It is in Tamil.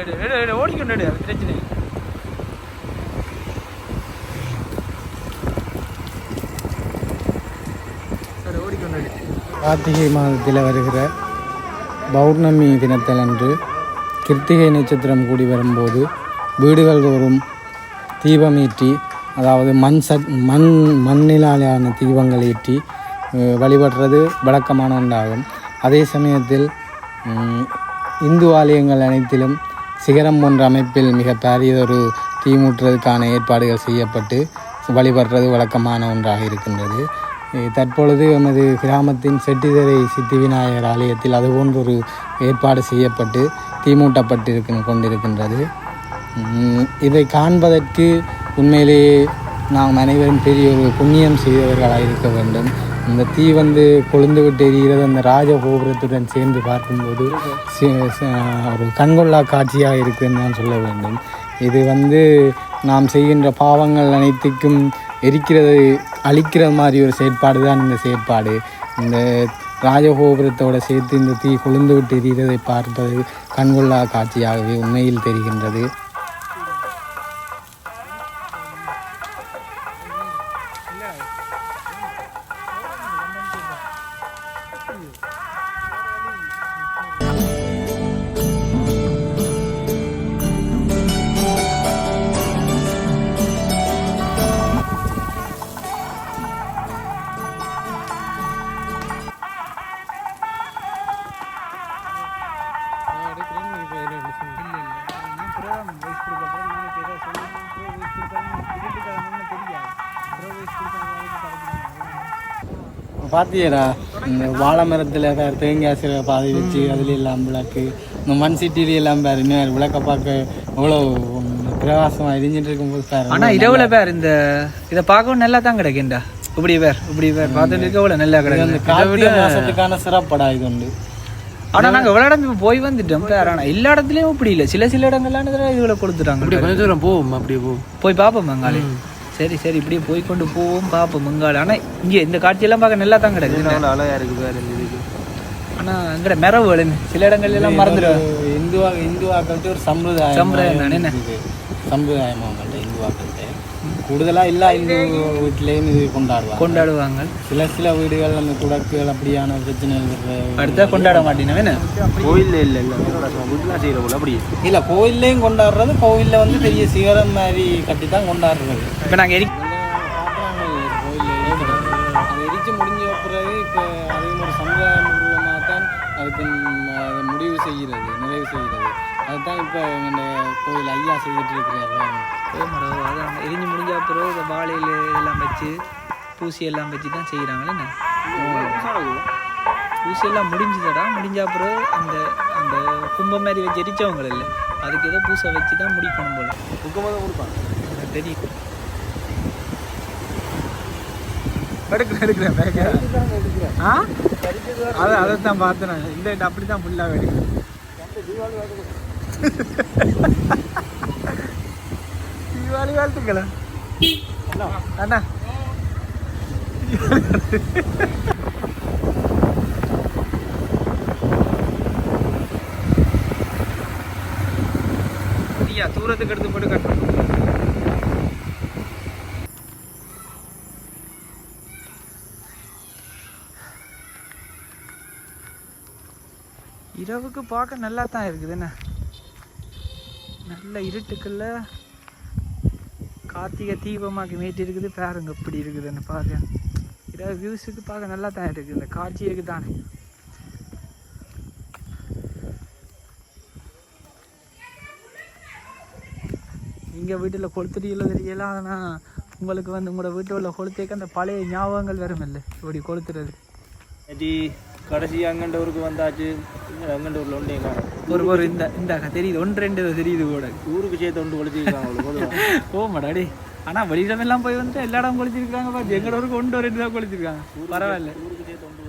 எடு, ஓடிக்கொண்டு எடு, பிரச்சனை. கார்த்திகை மாதத்தில் வருகிற பௌர்ணமி தினத்திலன்று கிருத்திகை நட்சத்திரம் கூடி வரும்போது வீடுகள் தோறும் தீபம் ஈட்டி அதாவது மண் சட் மண் மண்ணிலான தீபங்கள் ஈட்டி வழிபடுறது வழக்கமான ஒன்றாகும். அதே சமயத்தில் இந்து ஆலயங்கள் அனைத்திலும் சிகரம் போன்ற அமைப்பில் மிக பெரியதொரு தீமூட்டுறதுக்கான ஏற்பாடுகள் செய்யப்பட்டு வழிபடுறது வழக்கமான ஒன்றாக இருக்கின்றது. தற்பொழுது எமது கிராமத்தின் செட்டிதரை சித்தி விநாயகர் ஆலயத்தில் அதுபோன்ற ஒரு ஏற்பாடு செய்யப்பட்டு தீமூட்டப்பட்டிருக்க கொண்டிருக்கின்றது. இதை காண்பதற்கு உண்மையிலேயே நாம் அனைவரும் பெரிய ஒரு புண்ணியம் செய்தவர்களாக இருக்க வேண்டும். இந்த தீ வந்து கொழுந்து விட்டு எரிகிறது அந்த ராஜ கோபுரத்துடன் சேர்ந்து பார்க்கும்போது ஒரு கண்கொள்ளா காட்சியாக இருக்குன்னு நான் சொல்ல வேண்டும். இது வந்து நாம் செய்கின்ற பாவங்கள் அனைத்துக்கும் எரிக்கிறது அழிக்கிற மாதிரி ஒரு செயற்பாடு தான் இந்த செயற்பாடு. இந்த ராஜகோபுரத்தோடு சேர்த்து இந்த தீ கொழுந்து விட்டு எரிகிறதை பார்ப்பது கண்கொள்ளா காட்சியாகவே உண்மையில் தெரிகின்றது. பாத்தியடா இந்த வாழை மரத்தில் தேங்காய் சில பாதை வச்சு அதுல எல்லாம் விளக்கு இந்த மண் சிட்டில எல்லாம் பாரு இன்னும் விளக்க பார்க்க எவ்வளோ பிரகாசமாக எரிஞ்சிட்டு இருக்கும்போது பாரு ஆனா இரவுல பேர் இந்த இதை பார்க்கவும் நல்லா தான் கிடைக்குண்டா இப்படி பேர் இப்படி பேர் பார்த்துட்டு இருக்க இவ்வளவு நல்லா இது அந்த கிடைக்கும் கார்த்திகை மாசத்துக்கான சிறப்படா இது உண்டு. ஆனா நாங்க இப்ப போய் வந்துட்டோம். பேர் எல்லா இடத்துலயும் இப்படி இல்ல. சில சில இடங்கள்லாம் இதுல கொடுத்துட்டாங்க. கொஞ்சம் தூரம் போவோம்? அப்படியே போவோம் போய் பார்ப்போம் மங்காளி சரி சரி இப்படியே போய் கொண்டு போவோம் பார்ப்போம் மங்காளி ஆனா இங்க இந்த காட்சியெல்லாம் பார்க்க நல்லா தான் கிடைக்குது அழகா இருக்கு வேற இதுக்கு ஆனா எங்கட மிரவு எழுந்து சில இடங்கள்ல எல்லாம் மறந்துடுவேன் இந்துவா இந்துவாக்கள்கிட்ட ஒரு சம்பிரதாயம் சம்பிரதாயம் தானே சம்பிரதாயம் அவங்கள்ட்ட கூடுதலா எல்லா இந்து வீட்லேயும் இது கொண்டாடுவாங்க கொண்டாடுவாங்க சில சில வீடுகள் அந்த குடக்குகள் அப்படியான பிரச்சனைகள் அடுத்தா கொண்டாட மாட்டேன் என்ன கோயில்ல இல்ல இல்ல வீட்டுலாம் செய்யற போல அப்படியே இல்ல கோயில்லையும் கொண்டாடுறது கோவில்ல வந்து பெரிய சிகரம் மாதிரி கட்டி தான் கொண்டாடுறது இப்ப நாங்க எரி கோயில்ல அது எரிச்சு முடிஞ்ச பிறகு இப்போ அதையும் ஒரு சமுதாயம் உருவமாக தான் அதுக்கு அதை முடிவு செய்கிறது நிறைவு செய்கிறது அதுதான் இப்போ எங்கள் கோயில் ஐயா செய்துட்டு இருக்கிறாரு. அதான் எரிஞ்சு முடிஞ்ச அப்புறம் இந்த வாழையில இதெல்லாம் வச்சு பூசி எல்லாம் வச்சு தான் செய்கிறாங்களே என்ன? பூசி எல்லாம் முடிஞ்சுதடா. முடிஞ்ச அப்புறம் அந்த அந்த கும்பம் மாதிரி வச்சு எரிச்சவங்க இல்லை. அதுக்கு ஏதோ பூசை வச்சு தான் முடிக்கணும் போல. தான் கொடுப்பாங்க. தெரியும். எடுக்கிறேன் எடுக்கிறேன் ஆ? அதை அதை தான் பார்த்தேன். இந்த இந்த அப்படி தான் ஃபுல்லாக எடுக்கிறேன் தீபாவளி வாழ்த்துக்களா அண்ணா ஐயா தூரத்துக்கு எடுத்து போட்டு கட்டணும் இரவுக்கு பார்க்க நல்லா தான் இருக்குது என்ன? நல்ல இருட்டுக்குள்ள கார்த்திகை தீபமாக மேட்டி இருக்குது. பாருங்க எப்படி இருக்குதுன்னு பாருங்க. இதாவது வியூஸுக்கு பார்க்க நல்லா தான் இருக்குது இந்த காட்சியுக்கு தானே. எங்கள் வீட்டில் கொளுத்துறீங்களோ தெரியல. ஆனால் உங்களுக்கு வந்து உங்களோட வீட்டில் உள்ள கொளுத்தேக்க அந்த பழைய ஞாபகங்கள் வரும் இல்லை இப்படி கொளுத்துறது. நேற்று கடைசி அங்கண்ட ஊருக்கு வந்தாச்சு அங்கண்ட ஊரில் ஒன்றே ஒரு ஒரு இந்த இந்த தெரியுது ஒன்று ரெண்டு தெரியுது கூட ஊருக்கு சேர்த்து ஒன்று ஒழிச்சிருக்காங்க அவ்வளோ போதும் போமாடா டே ஆனால் வெளியிடமெல்லாம் போய் வந்துட்டு எல்லா இடம் கொளிச்சிருக்காங்க பார்த்து எங்களோட ஊருக்கு ஒன்று ரெண்டு தான் கொளிச்சிருக்காங்க பரவாயில்ல ஊருக்கு சேர்த்து ஒன்று